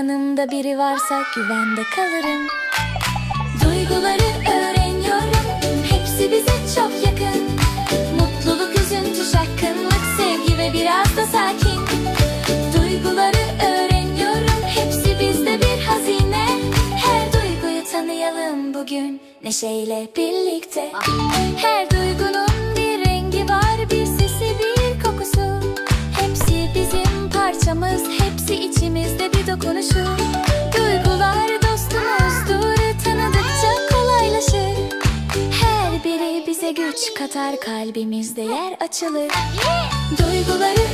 yanımda biri varsa güvende kalırım. Duyguları öğreniyorum Hepsi bize çok yakın. Mutluluk, üzüntü, şaşkınlık, sevgi ve biraz da sakin. Duyguları öğreniyorum Hepsi bizde bir hazine. Her duyguyu tanıyalım bugün Neşeyle birlikte. Her duygunun parçamız Hepsi içimizde bir dokunuşu Duygular dostumuzdur Tanıdıkça kolaylaşır. Her biri bize güç katar Kalbimizde yer açılır. Duyguları